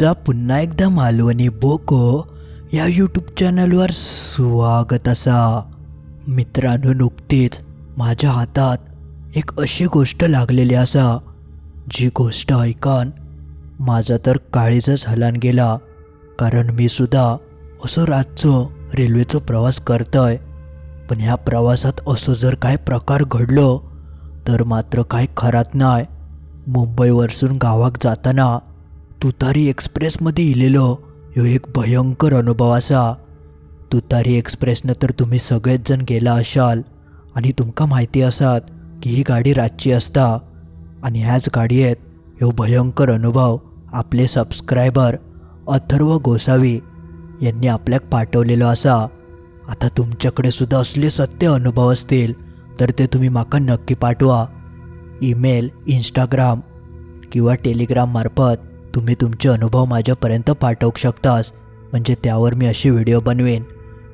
तुमचा पुन्हा एकदा मालवणी बोको या यूट्यूब चॅनलवर स्वागत असा. मित्रांनो नुकतीच माझ्या हातात एक अशी गोष्ट लागलेली असा. जी गोष्ट ऐकान माझा तर काळीजच हलान गेला. कारण मी सुद्धा असो रातचो रेल्वेचो प्रवास करतोय. पण ह्या प्रवासात असो जर काय प्रकार घडलो तर मात्र काय खरात नाही मुंबईवरसून गावाक जाताना तुतारी एक्सप्रेसमध्ये इलेलो ह्यो एक भयंकर अनुभव असा. तुतारी एक्सप्रेसनं तर तुम्ही सगळेच जण गेला असाल आणि तुमका माहिती असात की ही गाडी रातची असता. आणि ह्याच गाडयेत ह्यो भयंकर अनुभव आपले सबस्क्रायबर अथर्व गोसावी यांनी आपल्याक पाठवलेलो असा. आता तुमच्याकडे सुद्धा असले सत्य अनुभव असतील तर ते तुम्ही माका नक्की पाठवा. ईमेल इंस्टाग्राम किंवा टेलिग्राममार्फत तुम्ही तुमचे अनुभव माझ्यापर्यंत पाठवू शकतास. म्हणजे त्यावर मी अशी व्हिडिओ बनवेन.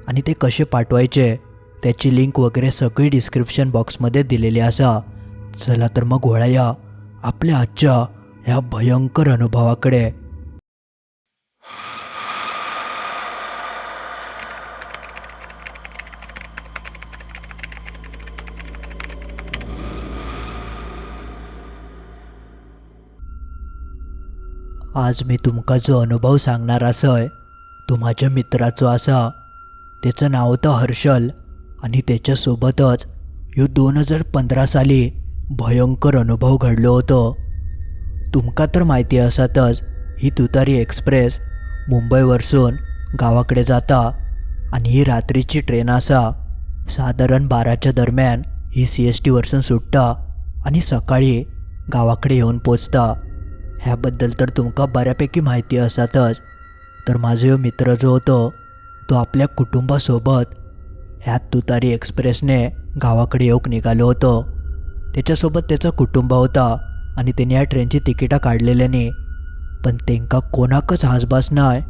आणि ते कसे पाठवायचे त्याची लिंक वगैरे सगळी डिस्क्रिप्शन बॉक्समध्ये दिलेली असा. चला तर मग वळया आपल्या आजच्या ह्या भयंकर अनुभवाकडे. आज मी तुमका जो अनुभव सांगणार असय तो माझ्या मित्राचो असा. त्याचं नाव होतं हर्षल आणि त्याच्यासोबतच ह्यो दोन हजार पंधरा साली भयंकर अनुभव घडलो होतो. तुमका तर माहिती असतच ही तुतारी एक्सप्रेस मुंबईवरसून गावाकडे जाता आणि ही रात्रीची ट्रेन असा. साधारण बाराच्या दरम्यान ही सी एस टीवरसून सुटता आणि सकाळी गावाकडे येऊन पोचता. ह्याबद्दल तर तुमका बऱ्यापैकी माहिती असातच. तर माझा ह्यो मित्र जो होतो तो आपल्या कुटुंबासोबत ह्या तुतारी एक्सप्रेसने गावाकडे येऊक निघालो होतो. त्याच्यासोबत त्याचा कुटुंब होता आणि त्याने या ट्रेनची तिकिटा काढलेल्याने पण त्यांका कोणाकच हासबास नाही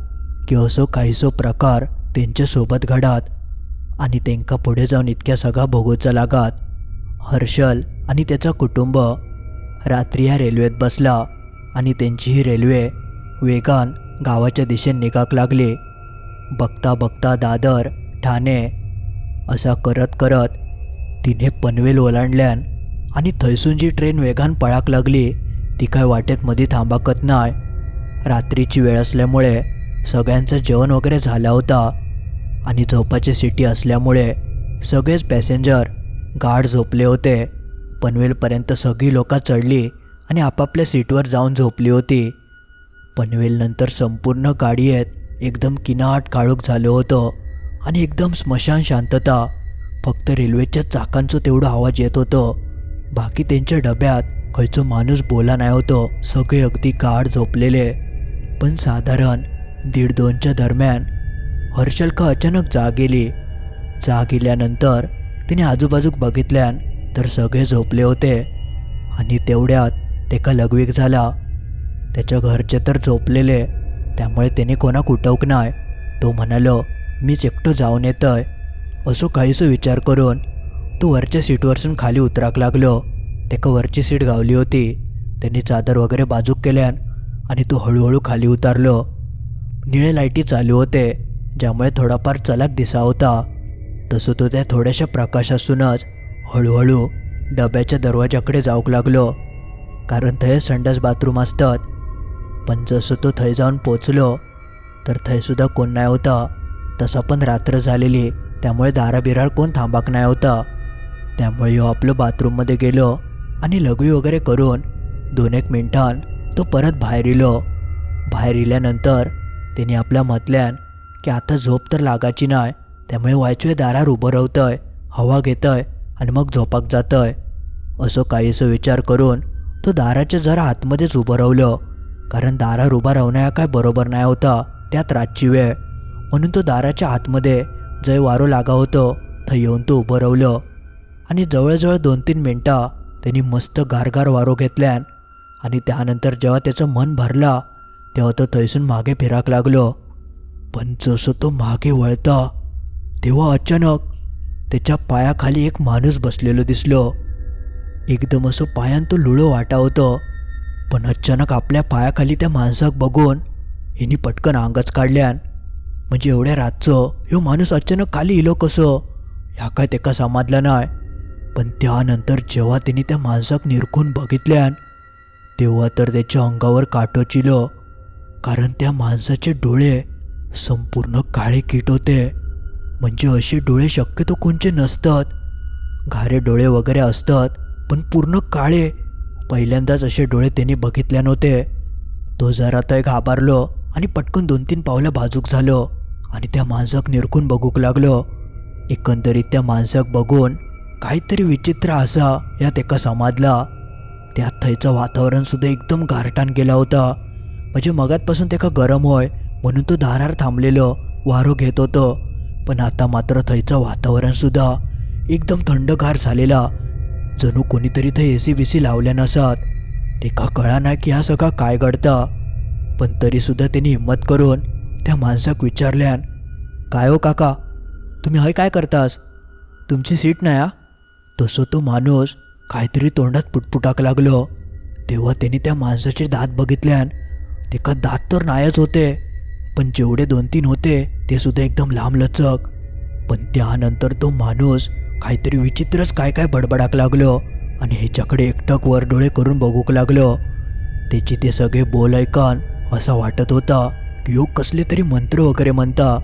की असो काहीसो प्रकार त्यांच्यासोबत घडात आणि त्यांका पुढे जाऊन इतक्या सगळा भोगूचा लागात. हर्षल आणि त्याचा कुटुंब रात्री ह्या रेल्वेत बसला. आणि त्यांची ही रेल्वे वेगान गावाच्या दिशेने निघाक लागली. बघता बघता दादर ठाणे असा करत करत तिने पनवेल ओलांडल्यान आणि थंयसून जी ट्रेन वेगान पळाक लागली ती काय वाटेत मध्ये थांबाकत नाही रात्रीची वेळ असल्यामुळे सगळ्यांचं जेवण वगैरे झाला होता आणि झोपाची सिटी असल्यामुळे सगळेच पॅसेंजर गाढ झोपले होते. पनवेलपर्यंत सगळी लोकं चढली. आणि आपापल्या सीटवर जाऊन झोपली होती. पनवेलनंतर संपूर्ण गाडीत एकदम किनाट काळोख झालं होतं आणि एकदम स्मशान शांतता. फक्त रेल्वेच्या चाकांचं तेवढं आवाज येत होतं. बाकी त्यांच्या डब्यात खयचो माणूस बोला नाही होतो. सगळे अगदी गाढ झोपलेले. पण साधारण दीड दोनच्या दरम्यान हर्षल का अचानक जाग गेली. जाग गेल्यानंतर तिने आजूबाजूक बघितल्यान तर सगळे झोपले होते. आणि तेवढ्यात तेका लघवीक झाला. त्याच्या घरचे तर झोपलेले त्यामुळे त्याने कोणाक उठवक नाही. तो म्हणालो मीच एकटो जाऊन येतोय. असो काहीसो विचार करून. तो वरच्या सीटवरसून खाली उतराक लागलो. तेका वरची सीट गावली होती. त्यांनी चादर वगैरे बाजूक केल्यान आणि तो हळूहळू खाली उतारलो. निळे लाईटी चालू होते ज्यामुळे थोडाफार चलाक दिसा होता. तसं तो त्या थोड्याशा प्रकाशासूनच हळूहळू डब्याच्या दरवाजाकडे जाऊक लागलो. कारण थंय संडास बाथरूम असतात. पण जसं तो थंय जाऊन पोचलो तर थंयसुद्धा कोण नाही होता. तसं पण रात्र झालेली त्यामुळे दाराबिरार कोण थांबाक नाही होता. त्यामुळे ह्यो आपलं बाथरूममध्ये गेलो आणि लघवी वगैरे करून दोन एक मिनटान तो परत बाहेर इलो. बाहेर इल्यानंतर त्याने आपल्या मतल्यान की आता झोप तर लागायची नाही त्यामुळे वायचवे दारार उभं रावतंय हवा घेतंय आणि मग झोपाक जातंय. असं काहीसं विचार करून तो दाराच्या जरा आतमध्येच उभं राहिलं. कारण दारावर उभा राहण्या काय बरोबर नाही होता त्यात रातची वेळ. म्हणून तो दाराच्या आतमध्ये जय वारो लागा होतं थंय येऊन तो उभं राहिलं. आणि जवळजवळ दोन तीन मिनटं त्यांनी मस्त गारगार वारो घेतल्यान आणि त्यानंतर जेव्हा त्याचं मन भरला तेव्हा तो थंयसून मागे फिराक लागलो. पण जसं तो मागे वळता तेव्हा अचानक त्याच्या पायाखाली एक माणूस बसलेलो दिसलो. एकदम असं पायान तो लुळो वाटा होतं. पण अचानक आपल्या पायाखाली त्या माणसाक बघून हिनी पटकन अंगच काढल्यान म्हणजे एवढ्या रातचं ह्यो माणूस अचानक खाली इलो कसं? ह्या काय तेका समजलं नाही पण त्यानंतर जेव्हा तिने त्या माणसाक निरखून बघितल्यान तेव्हा तर त्याच्या अंगावर काटो चिलो कारण त्या माणसाचे डोळे संपूर्ण काळे कीट होते. म्हणजे असे डोळे शक्यतो कोणचे नसतात. घारे डोळे वगैरे असतात. पण पूर्ण काळे. पहिल्यांदाच असे डोळे त्यांनी बघितले नव्हते. तो जरा तर घाबरलो आणि पटकन दोन तीन पावलं बाजूक झालो आणि त्या माणसाक निरखून बघूक लागलो. एकंदरीत त्या माणसाक बघून काहीतरी विचित्र असा या तेका समाजला. त्यात थंयचं वातावरणसुद्धा एकदम गारटान गेला होता. म्हणजे मगातपासून तेका गरम होय म्हणून तो दारार थांबलेलो वारो घेत होतो. पण आता मात्र थंयचं वातावरणसुद्धा एकदम थंडगार झालेला जणू कोणीतरी ते ए सी बी सी लावल्या नसत. तेका कळा नाही की हा सगळा काय घडता. पण तरीसुद्धा त्यांनी हिंमत करून त्या माणसाक विचारल्यान काय हो काका? तुम्ही हय काय करतास? तुमची सीट नाही हा तसं तो माणूस काहीतरी तोंडात पुटपुटाक लागलो. तेव्हा त्यांनी त्या माणसाचे दात बघितल्यान तेका दात तर नाहीच होते पण जेवढे दोन तीन होते ते सुद्धा एकदम लांब लचक. पण त्यानंतर तो माणूस काहीतरी विचित्रच काय काय बडबडाक लागलो आणि ह्याच्याकडे एकटक वर डोळे करून बघूक लागलो. त्याची ते सगळे बोल ऐकन असा वाटत होता की ह्यो कसले तरी मंत्र वगैरे म्हणता.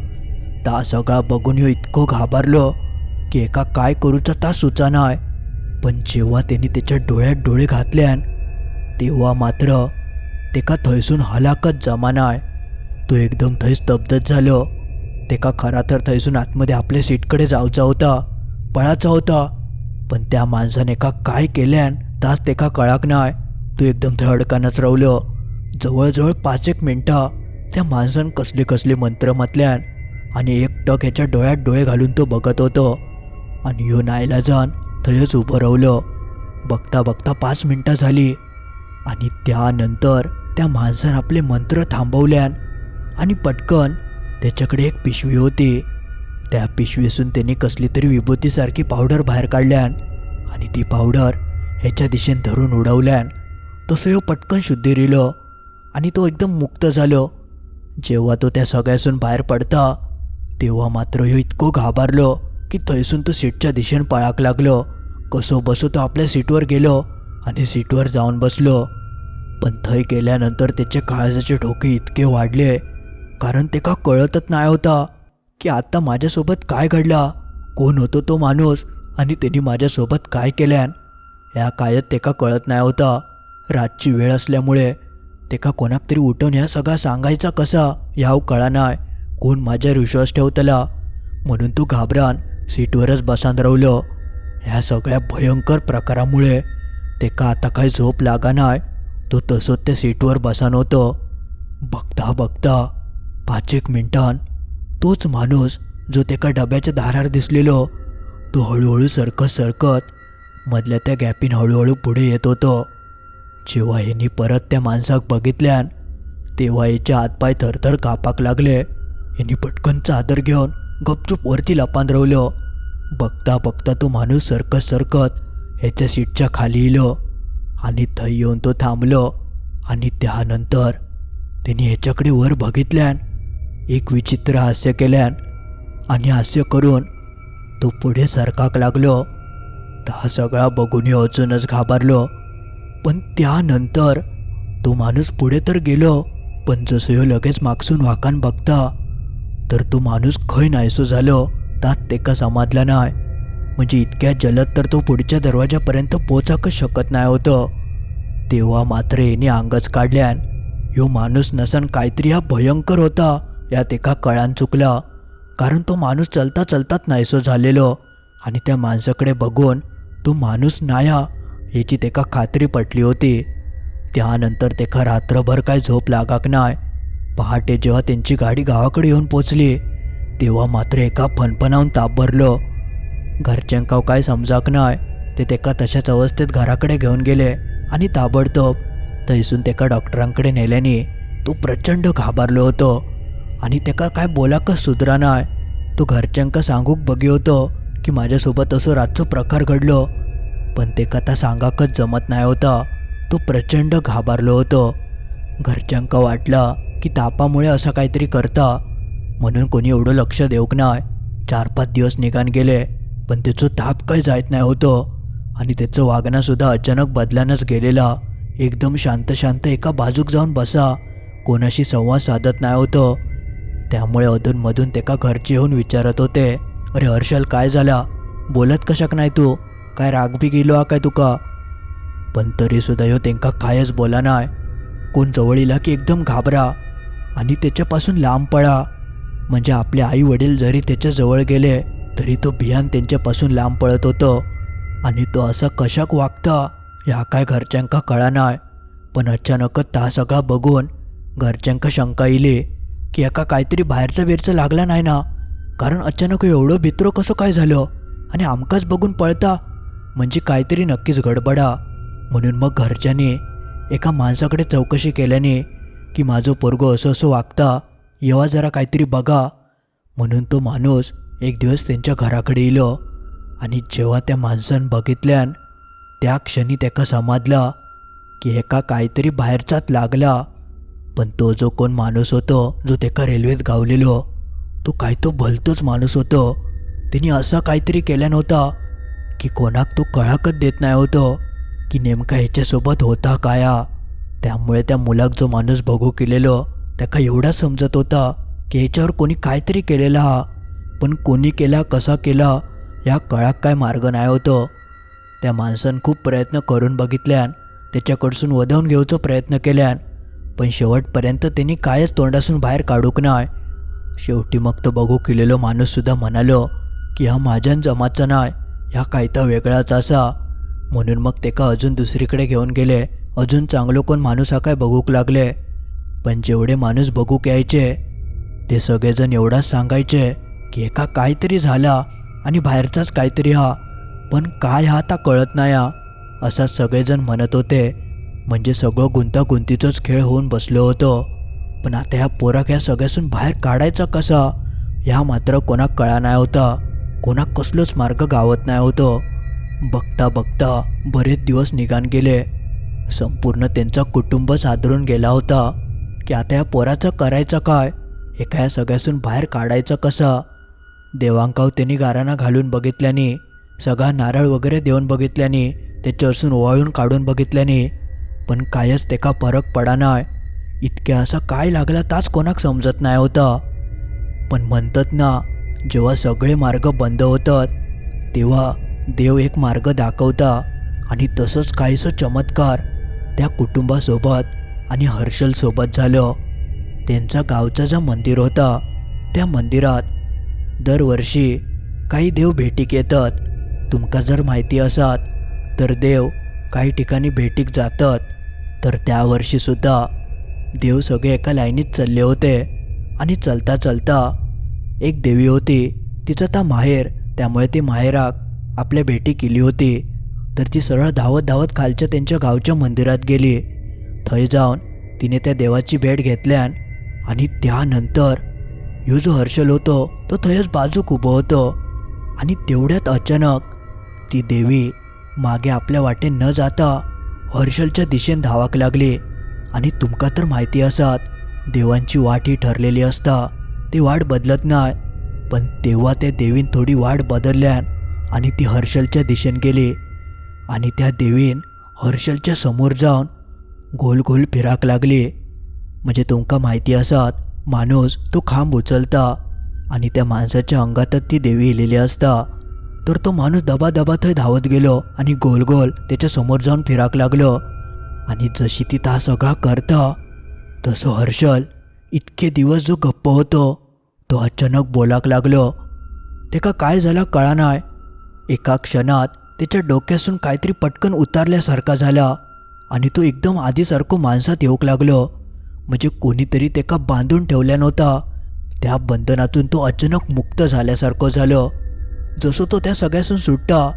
ता सगळा बघून यो इतको घाबरलो की एका काय करूचा ता सुचानाय. पण जेव्हा त्यांनी त्याच्या डोळ्यात डोळे घातल्यान तेव्हा मात्र तेका थंयसून हलाकच जमानाय. तो एकदम थंय स्तब्धच झालो. तेका खरा तर थंयसून आतमध्ये आपल्या सीटकडे जावचा होता. पळाचा होता. पण त्या माणसाने का काय केल्यान तास तेका कळाक नाय. तो एकदम धडकानच अडकानच जवळजवळ पाच एक मिनटां त्या माणसान कसले कसले मंत्र म्हटल्यान आणि एक टक ह्याच्या डोळ्यात डोळे घालून तो बघत होतो. आणि ह्यो नायलाजान थंयच उभं रावलो. बघता बघता पाच मिनटं झाली. आणि त्यानंतर त्या माणसानं आपले मंत्र थांबवल्यान आणि पटकन त्याच्याकडे एक पिशवी होती. त्या पिशवीसून त्याने कसली तरी विभूतीसारखी पावडर बाहेर काढल्यान आणि ती पावडर ह्याच्या दिशेन धरून उडवल्यान तसं ह्यो पटकन शुद्धीरिलो आणि तो एकदम मुक्त झालो. जेव्हा तो त्या सगळ्यासून बाहेर पडता तेव्हा मात्र ह्यो इतको घाबरलो की थंयसून तो सीटच्या दिशेन पळाक लागलो. कसो बसो तो आपल्या सीटवर गेलो आणि सीटवर जाऊन बसलो. पण थंय गेल्यानंतर त्याचे काळजाचे ठोके इतके वाढले कारण ते का कळतच नाही होता. की आत्ता माझ्यासोबत काय घडला? कोण होतो तो माणूस? आणि त्यांनी माझ्यासोबत काय केल्यान? ह्या कायत तेका कळत नाही होता. रातची वेळ असल्यामुळे तेका कोणाक तरी उठवून ह्या सगळा सांगायचा कसा ह्याव कळा नाय. कोण माझ्यावर विश्वास ठेवतला? म्हणून तू घाबरान सीटवरच बसान रवलं. ह्या सगळ्या भयंकर प्रकारामुळे तेका आता काही झोप लागा नाय. तो तसोच त्या सीटवर बसान होतो. बघता बघता पाच एक मिनटान तोच माणूस जो तेका डब्याच्या दारार दिसलेलो तो हळूहळू सरकत सरकत मधल्या त्या गॅपीन हळूहळू पुढे येत होतो. जेव्हा ह्यांनी परत त्या माणसाक बघितल्यान तेव्हा याचे हातपाय थरथर कापाक लागले. ह्यांनी पटकन चादर घेऊन गपचूप वरती लपान रवलो. बघता बघता तो माणूस सरकत सरकत ह्याच्या सीटच्या खाली इलो आणि थंय येऊन तो थांबलो आणि त्यानंतर त्यांनी ह्याच्याकडे वर बघितल्यान एक विचित्र हास्य केल्यान आणि हास्य करून तो पुढे सरकाक लागलो. हा सगळा बघून अजूनच घाबरलो. पण त्यानंतर तो माणूस पुढे तर गेलो पण जसं ह्यो लगेच मागसून वाकान बघता तर तो माणूस खंय नायसो झालो तात तेका समजला नाय. म्हणजे इतक्या जलद तर तो पुढच्या दरवाजापर्यंत पोचाकच शकत नाही होतं. तेव्हा मात्र याने अंगच काढल्यान ह्यो माणूस नसन काहीतरी हा भयंकर होता. यात एका कळान चुकला. कारण तो माणूस चलता चलताच नाहीसो झालेलो. आणि त्या माणसाकडे बघून तो माणूस नाया याची तेका खात्री पटली होती. त्यानंतर तेका रात्रभर काय झोप लागाक नाय. पहाटे जेव्हा त्यांची गाडी गावाकडे येऊन पोचली तेव्हा मात्र एका फणफणावून ताप भरलो. घरच्यांका काय समजाक नाय ते तेका तशाच अवस्थेत घराकडे घेऊन गेले आणि ताबडतोब थंयसून तेका डॉक्टरांकडे नेल्याने तो प्रचंड घाबरलो होतो. आणि तेका काय बोलाकच सुधरा नाय. तो घरच्यांका सांगूक बगी होतो की माझ्यासोबत असं रातचो प्रकार घडलो. पण ते कथा सांगाकच जमत नाही होता. तो प्रचंड घाबरलो होतो. घरच्यांका वाटला की तापामुळे असं काहीतरी करता. म्हणून कोणी एवढं लक्ष देऊक नाही चार पाच दिवस निघान गेले पण त्याचं ताप काही जायत नाही होतं. आणि त्याचं वागणंसुद्धा अचानक बदलानंच गेलेला. एकदम शांत शांत एका बाजूक जाऊन बसा. कोणाशी संवाद साधत नाही होतं. त्यामुळे अधूनमधून त्याका घरचे येऊन विचारत होते. अरे हर्षल काय झाला? बोलत कशाक नाही तू? काय राग बी गेलो हा काय तुका? पण तरीसुद्धा ह्यो तेंका कायच बोला नाय. कोण जवळ इला की एकदम घाबरा. आणि त्याच्यापासून लांब पळा. म्हणजे आपले आई वडील जरी त्याच्याजवळ गेले तरी तो भियान त्यांच्यापासून लांब पळत होतं. आणि तो असा कशाक वागता ह्या काय घरच्यांका कळा नाय. पण अचानकच ता सगळा बघून घरच्यांका शंका येली. की एका काहीतरी बाहेरचं बिरचं लागला नाही ना? कारण अचानक एवढं भित्र कसं काय झालं? आणि आमकाच बघून पळता? म्हणजे काहीतरी नक्कीच गडबडा. म्हणून मग घरच्यांनी एका माणसाकडे चौकशी केल्याने की माझं पोरगो असं असं वागता येवा जरा काहीतरी बघा. म्हणून तो माणूस एक दिवस त्यांच्या घराकडे येलो आणि जेव्हा त्या माणसानं बघितल्यान त्या क्षणी त्याका समाजला की एका काहीतरी बाहेरचाच लागला. पण तो जो कोण माणूस होतो जो तेका रेल्वेत गावलेलो तो काय तो भलतोच माणूस होतो. तिने असा काहीतरी केला नव्हता की कोणाक तो कळाकच देत नाही होतो की नेमका ह्याच्यासोबत होता काया. त्यामुळे त्या मुलाक जो माणूस बघू केलेलो त्याका एवढा समजत होता की ह्याच्यावर कोणी काहीतरी केलेला हा. पण कोणी केला कसा केला या कळाक काय मार्ग नाही होतं. त्या माणसानं खूप प्रयत्न करून बघितल्यान त्याच्याकडसून वधवून घेऊचो प्रयत्न केल्यान पण शेवटपर्यंत त्यांनी कायच तोंडासून बाहेर काढूक नाय. शेवटी मग तो बघू केलेलो माणूससुद्धा म्हणालो की हा माझ्यान जमाचा नाही ह्या कायता वेगळाच असा. म्हणून मग तेका अजून दुसरीकडे घेऊन गेले अजून चांगलो कोण माणूस हा काय बघूक लागले. पण जेवढे माणूस बघूक यायचे ते सगळेजण एवढाच सांगायचे की एका काहीतरी झाला आणि बाहेरचाच काहीतरी हा पण काय हा आता कळत नाही हा असा सगळेजण म्हणत होते. म्हणजे सगळं गुंतागुंतीचाच खेळ होऊन बसलो होतो. पण आता ह्या पोराक ह्या सगळ्यासून बाहेर काढायचा कसा? ह्या मात्र कोणाक कळा नाही होता. कोणाक कसलोच मार्ग गावत नाही होतो. बघता बघता बरेच दिवस निघान गेले. संपूर्ण त्यांचा कुटुंब सादरून गेला होता. की आता या पोराचं करायचं काय? एका या सगळ्यासून बाहेर काढायचं कसं? देवांकाव त्यांनी गाराणा घालून बघितल्याने सगळा नारळ वगैरे देऊन बघितल्याने त्याच्यावरसून ओवाळून काढून बघितल्याने पण कायच तेका फरक पडा इतक्या असा काय लागला ताच कोणाक समजत नाही होता. पण म्हणतात ना जेव्हा सगळे मार्ग बंद होतात तेव्हा देव एक मार्ग दाखवता आणि तसंच काहीसं चमत्कार त्या कुटुंबासोबत आणि हर्षलसोबत झालं. त्यांचा गावचा जो मंदिर होता त्या मंदिरात दरवर्षी काही देव भेटीक येतात. तुमका जर माहिती असात तर देव काही ठिकाणी भेटीक जातात तर त्या वर्षीसुद्धा देव सगळे एका लाईनीत चालले होते आणि चलता चलता एक देवी होती तिचं ता माहेर त्यामुळे ती माहेराक आपल्या भेटी केली होती. तर ती सरळ धावत धावत खालच्या त्यांच्या गावच्या मंदिरात गेली. थंय जाऊन तिने त्या देवाची भेट घेतल्यान आणि त्यानंतर ह्यो जो हर्षल होतो तो थंयच बाजूक उभं होतो आणि तेवढ्यात अचानक ती देवी मागे आपल्या वाटे न जाता हर्षलच्या दिशेन धावाक लागली. आणि तुमका तर माहिती असात देवांची वाट ही ठरलेली असता ती वाट बदलत नाही पण तेव्हा त्या देवीन थोडी वाट बदलल्यान आणि ती हर्षलच्या दिशेन गेली. आणि त्या देवीन हर्षलच्या समोर जाऊन गोल गोल फिराक लागली. म्हणजे तुमका माहिती असात माणूस तो खांब उचलता आणि त्या माणसाच्या अंगातच ती देवी इलेली असता. तर तो माणूस दबा थंय धावत गेलो आणि गोल गोल त्याच्यासमोर जाऊन फिराक लागलो. आणि जशी ती ता सगळा करता तसं हर्षल इतके दिवस जो गप्प होतो तो अचानक बोलाक लागलो. तेका काय झाला कळा एका क्षणात त्याच्या डोक्यासून काहीतरी पटकन उतारल्यासारखा झाला आणि तो एकदम आधीसारखं माणसात येऊक लागलो. म्हणजे कोणीतरी तेका बांधून ठेवल्या नव्हता. त्या बंधनातून तो अचानक मुक्त झाल्यासारखं झालं. जसं तो त्या सगळ्यासून सुटता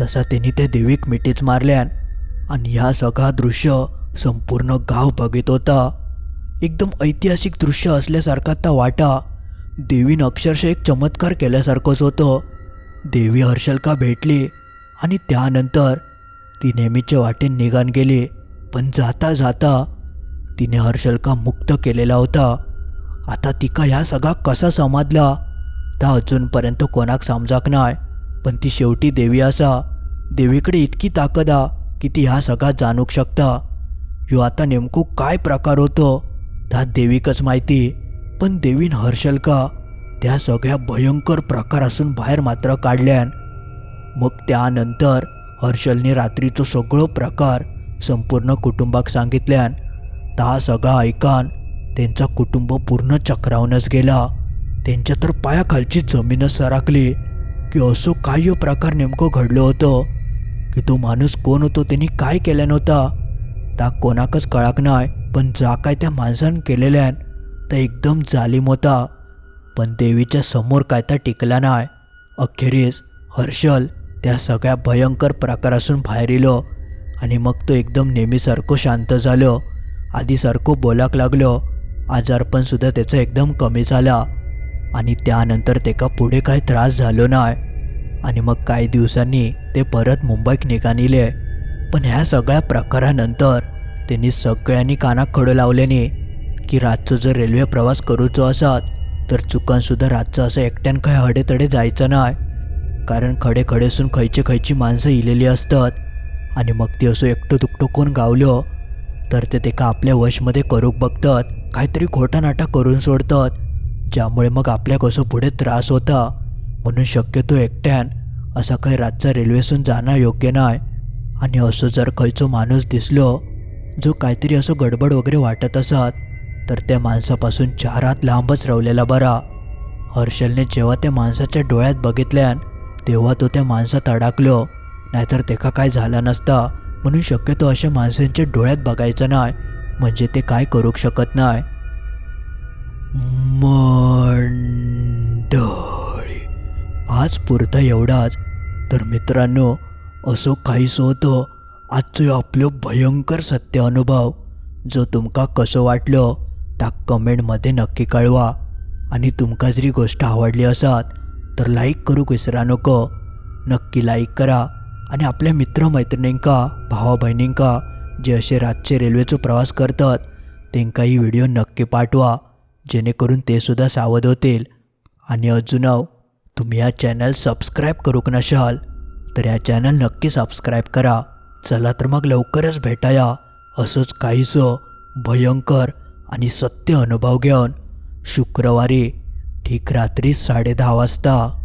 तसा त्यांनी त्या देवीक मिठीच मारल्यान आणि ह्या सगळा दृश्य संपूर्ण गाव बघित होता. एकदम ऐतिहासिक दृश्य असल्यासारखा ता वाटा देवीनं अक्षरशः एक चमत्कार केल्यासारखंच होतं. देवी हर्षलका भेटली आणि त्यानंतर ती नेहमीच्या वाटेन निघान गेली पण जाता जाता तिने हर्षलका मुक्त केलेला होता. आता तिका ह्या सगळा कसा समजला? ता अजूनपर्यंत कोणाक समजाक नाय पण ती शेवटी देवी असा देवीकडे इतकी ताकद हा की ती ह्या सगळा जाणूक शकता. ह्यो आता नेमको काय प्रकार होतो ता देवीकच माहिती. पण देवीन हर्षल का? त्या सगळ्या भयंकर प्रकारासून बाहेर मात्र काढल्यान. मग त्यानंतर हर्षलने रात्रीचो सगळो प्रकार संपूर्ण कुटुंबाक सांगितल्यान ता सगळा ऐकान त्यांचा कुटुंब पूर्ण चक्रावूनच गेला. त्यांच्या तर पायाखालची जमीनच सरकली की असो काय प्रकार नेमकं घडलो होतो? की तो माणूस कोण होतो त्यांनी काय केलं नव्हता? ता कोणाकच कळाक नाही पण जा काय त्या माणसानं केलेल्यान तर एकदम जालीम होता. पण देवीच्या समोर काय तर टिकला नाही. अखेरीस हर्षल त्या सगळ्या भयंकर प्रकारासून बाहेर येलो आणि मग तो एकदम नेहमीसारखं शांत झालं. आधीसारखं बोलाक लागलो. आजारपणसुद्धा त्याचं एकदम कमी झाला. आणि त्यानंतर तेका पुढे काय त्रास झालो नाय. आणि मग काही दिवसांनी ते परत मुंबईक निघानिले. पण ह्या सगळ्या प्रकारानंतर त्यांनी सगळ्यांनी कानाक खडो लावल्याने की रातचो जर रेल्वे प्रवास करूचो असत तर चुकानसुद्धा रातचं असं एकट्यान खंय हडेतडे जायचं नाय. कारण खडे खडेसून खयची खयची माणसं इलेली असतात. आणि मग ती असो एकटो दुकटो कोण गावलो? तर ते तेका आपल्या वशमध्ये करूक बघतात काहीतरी खोटा नाटा करून सोडतात. ज्यामुळे मग आपल्या कसं पुढे त्रास होता? म्हणून शक्यतो एकट्यान असा काही रातचा रेल्वेसून जाणं योग्य नाही. आणि असो जर खंयचो माणूस दिसलो जो काहीतरी असं गडबड वगैरे वाटत असत तर त्या माणसापासून चार हात लांबच रवलेला बरा. हर्षलने जेव्हा त्या माणसाच्या डोळ्यात बघितल्यान तेव्हा तो त्या माणसात अडकलो. नाहीतर तेका काय झालं नसता. म्हणून शक्यतो अशा माणसांच्या डोळ्यात बघायचं नाही. म्हणजे ते काय करू शकत नाही. मंडळी. आज पुरता एवढाच तर मित्रांनो असो काहीसो होतं. आजचो आपलो भयंकर सत्य अनुभव जो तुमका कसो वाटलो ता कमेंटमध्ये नक्की कळवा. आणि तुमका जरी गोष्ट आवडली असत तर लाईक करूक विसरा नको. नक्की लाईक करा. आणि आपल्या मित्रमैत्रिणींका भावा बहिणींका जे असे रातचे रेल्वेचो प्रवास करतात तेंका ही व्हिडिओ नक्की पाठवा. जेणेकरून ते सुद्धा सावध होतील. आणि अजून हो, तुम्ही या चॅनल सबस्क्राईब करूक नशाल तर या चॅनल नक्की सबस्क्राईब करा. चला तर मग लवकरच भेटाया. असंच काहीसं भयंकर आणि सत्य अनुभव घेऊन. शुक्रवारी ठीक रात्री साडेदहा वाजता.